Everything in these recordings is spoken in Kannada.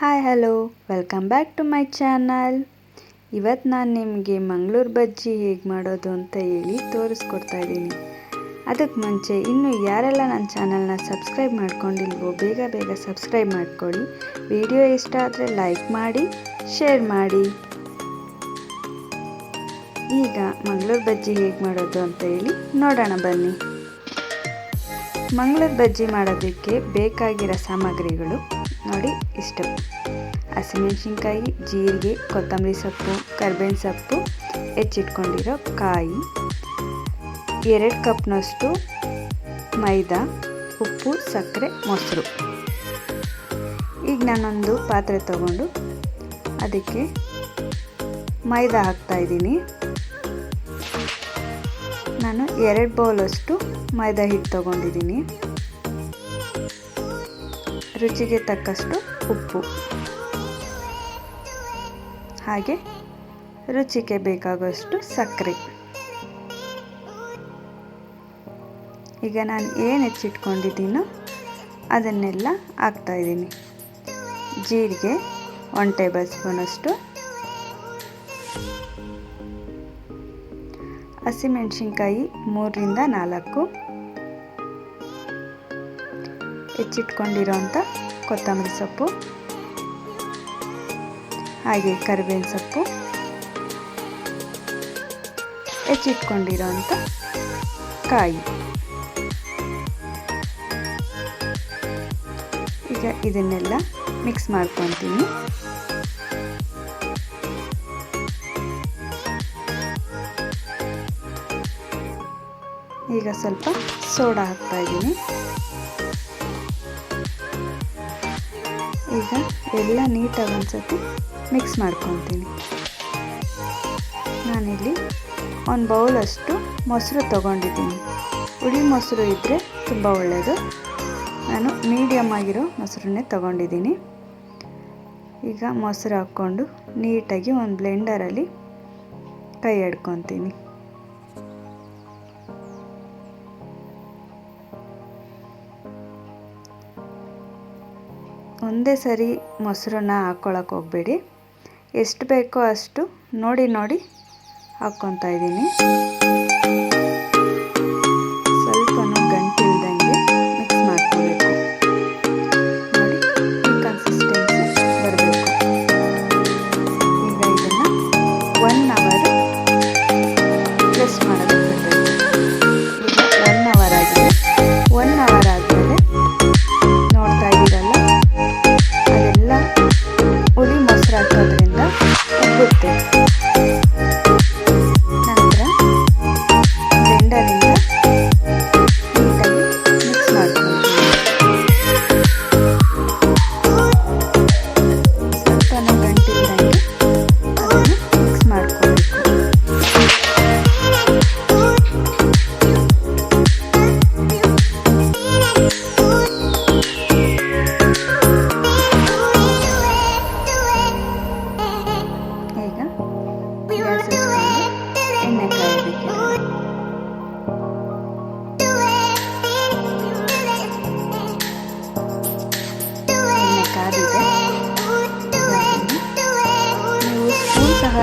Hi hello welcome back to my channel ಇವತ್ತು ನಾನು ನಿಮಗೆ ಮಂಗಳೂರು ಬಜ್ಜಿ ಹೇಗೆ ಮಾಡೋದು ಅಂತ ಹೇಳಿ ತೋರಿಸ್ಕೊಡ್ತಾ ಇದ್ದೀನಿ. ಅದಕ್ಕೆ ಮುಂಚೆ ಇನ್ನು ಯಾರೆಲ್ಲ ನನ್ನ ಚಾನಲ್ನ ಸಬ್ಸ್ಕ್ರೈಬ್ ಮಾಡ್ಕೊಂಡಿಲ್ವೋ ಬೇಗ ಬೇಗ ಸಬ್ಸ್ಕ್ರೈಬ್ ಮಾಡ್ಕೊಳ್ಳಿ. ವಿಡಿಯೋ ಇಷ್ಟ ಆದರೆ ಲೈಕ್ ಮಾಡಿ ಶೇರ್ ಮಾಡಿ. ಈಗ ಮಂಗಳೂರು ಬಜ್ಜಿ ಹೇಗೆ ಮಾಡೋದು ಅಂತ ಹೇಳಿ ನೋಡೋಣ ಬನ್ನಿ. ಮಂಗಳೂರು ಬಜ್ಜಿ ಮಾಡೋದಕ್ಕೆ ಬೇಕಾಗಿರೋ ಸಾಮಗ್ರಿಗಳು ನೋಡಿ, ಇಷ್ಟು. ಹಸಿಮೆಣ್ಸಿನ್ಕಾಯಿ, ಜೀರಿಗೆ, ಕೊತ್ತಂಬರಿ ಸೊಪ್ಪು, ಕರ್ಬೇವಿನ ಸೊಪ್ಪು, ಹೆಚ್ಚಿಟ್ಕೊಂಡಿರೋ ಕಾಯಿ, ಎರಡು ಕಪ್ನಷ್ಟು ಮೈದಾ, ಉಪ್ಪು, ಸಕ್ಕರೆ, ಮೊಸರು. ಈಗ ನಾನೊಂದು ಪಾತ್ರೆ ತಗೊಂಡು ಅದಕ್ಕೆ ಮೈದಾ ಹಾಕ್ತಾಯಿದ್ದೀನಿ ನಾನು ಎರಡು ಬೌಲಷ್ಟು ಮೈದಾ ಹಿಟ್ಟು ತೊಗೊಂಡಿದ್ದೀನಿ. ರುಚಿಗೆ ತಕ್ಕಷ್ಟು ಉಪ್ಪು. ಹಾಗೆ ರುಚಿಗೆ ಬೇಕಾಗುವಷ್ಟು ಸಕ್ಕರೆ. ಈಗ ನಾನು ಏನು ಹೆಚ್ಚಿಟ್ಕೊಂಡಿದ್ದೀನೋ ಅದನ್ನೆಲ್ಲ ಹಾಕ್ತಾಯಿದ್ದೀನಿ ಜೀರಿಗೆ ಒನ್ ಟೇಬಲ್ ಸ್ಪೂನಷ್ಟು ಹಸಿಮೆಣಸಿನ್ಕಾಯಿ ಮೂರರಿಂದ ನಾಲ್ಕು. ಹೆಚ್ಚಿಟ್ಕೊಂಡಿರೋಂಥ ಕೊತ್ತಂಬರಿ ಸೊಪ್ಪು, ಹಾಗೆ ಕರಿಬೇವಿನ ಸೊಪ್ಪು, ಹೆಚ್ಚಿಟ್ಕೊಂಡಿರೋಂಥ ಕಾಯಿ. ಈಗ ಇದನ್ನೆಲ್ಲ ಮಿಕ್ಸ್ ಮಾಡ್ಕೊತೀನಿ ಈಗ ಸ್ವಲ್ಪ ಸೋಡಾ ಹಾಕ್ತಾ ಇದ್ದೀನಿ. ಈಗ ಎಲ್ಲ ನೀಟಾಗಿ ಒಂದ್ಸತಿ ಮಿಕ್ಸ್ ಮಾಡ್ಕೊತೀನಿ ನಾನಿಲ್ಲಿ ಒಂದು ಬೌಲಷ್ಟು ಮೊಸರು ತೊಗೊಂಡಿದ್ದೀನಿ. ಹುಳಿ ಮೊಸರು ಇದ್ದರೆ ತುಂಬ ಒಳ್ಳೆಯದು ನಾನು ಮೀಡಿಯಮ್ ಆಗಿರೋ ಮೊಸರನ್ನೇ ತೊಗೊಂಡಿದ್ದೀನಿ. ಈಗ ಮೊಸರು ಹಾಕ್ಕೊಂಡು ನೀಟಾಗಿ ಒಂದು ಬ್ಲೆಂಡರಲ್ಲಿ ಕೈ ಆಡ್ಕೊತೀನಿ ಒಂದೇ ಸರಿ ಮೊಸರನ್ನ ಹಾಕ್ಕೊಳಕ್ಕೆ ಹೋಗಬೇಡಿ. ಎಷ್ಟು ಬೇಕೋ ಅಷ್ಟು ನೋಡಿ ನೋಡಿ ಹಾಕ್ಕೊತಾ ಇದ್ದೀನಿ.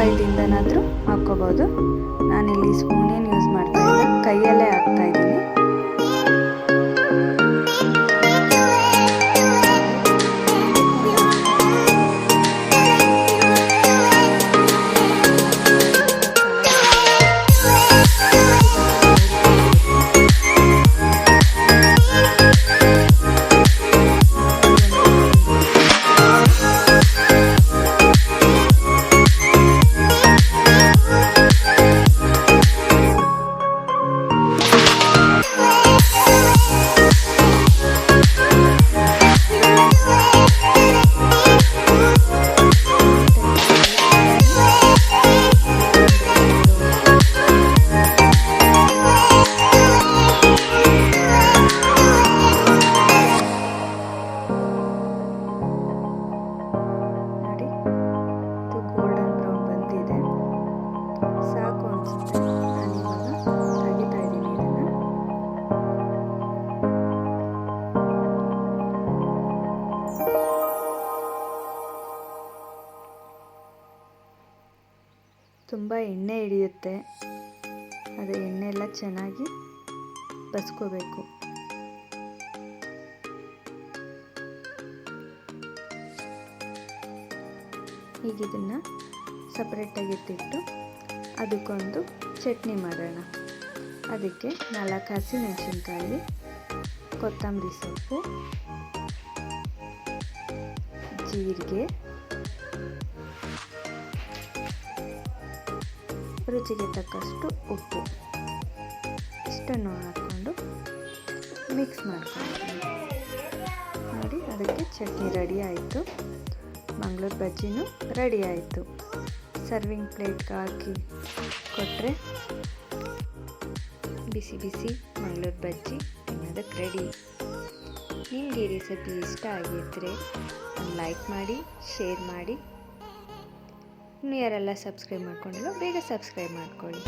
ಸಹಾಯದಿಂದನಾದರೂ ಹಾಕ್ಕೋಬೋದು. ನಾನಿಲ್ಲಿ ಸ್ಪೂನ್ ಏನು ಯೂಸ್ ಮಾಡ್ತಾ ಇಲ್ಲ ಕೈಯಲ್ಲೇ ಹಾಕ್ತಾ ತುಂಬ ಎಣ್ಣೆ ಹಿಡಿಯುತ್ತೆ. ಅದು ಎಣ್ಣೆ ಎಲ್ಲ ಚೆನ್ನಾಗಿ ಬಸ್ಕೋಬೇಕು. ಈಗ ಇದನ್ನು ಸಪ್ರೇಟಾಗಿ ಎತ್ತಿಟ್ಟು ಅದಕ್ಕೊಂದು ಚಟ್ನಿ ಮಾಡೋಣ. ಅದಕ್ಕೆ ನಾಲ್ಕು ಹಸಿಮೆಣಸಿನ್ಕಾಯಿ, ಕೊತ್ತಂಬರಿ ಸೊಪ್ಪು, ಜೀರಿಗೆ ರುಚಿಗೆ ತಕ್ಕಷ್ಟು ಉಪ್ಪು. ಇಷ್ಟನ್ನು ಹಾಕ್ಕೊಂಡು ಮಿಕ್ಸ್ ಮಾಡ್ಕೊಳ್ತೀನಿ. ನೋಡಿ, ಅದಕ್ಕೆ ಚಟ್ನಿ ರೆಡಿ ಆಯಿತು. ಮಂಗಳೂರು ಬಜ್ಜಿನೂ ರೆಡಿ ಆಯಿತು. ಸರ್ವಿಂಗ್ ಪ್ಲೇಟ್ಗೆ ಹಾಕಿ ಕೊಟ್ಟರೆ ಬಿಸಿ ಬಿಸಿ ಮಂಗಳೂರು ಬಜ್ಜಿ ತಿನ್ನೋದಕ್ಕೆ ರೆಡಿ ನಿಮಗೆ ಈ ರೆಸಿಪಿ ಇಷ್ಟ ಆಗಿದ್ದರೆ ಲೈಕ್ ಮಾಡಿ ಶೇರ್ ಮಾಡಿ. ಇನ್ನು ಯಾರೆಲ್ಲ ಸಬ್ಸ್ಕ್ರೈಬ್ ಮಾಡ್ಕೊಂಡಿಲ್ಲ ಬೇಗ ಸಬ್ಸ್ಕ್ರೈಬ್ ಮಾಡ್ಕೊಳ್ಳಿ.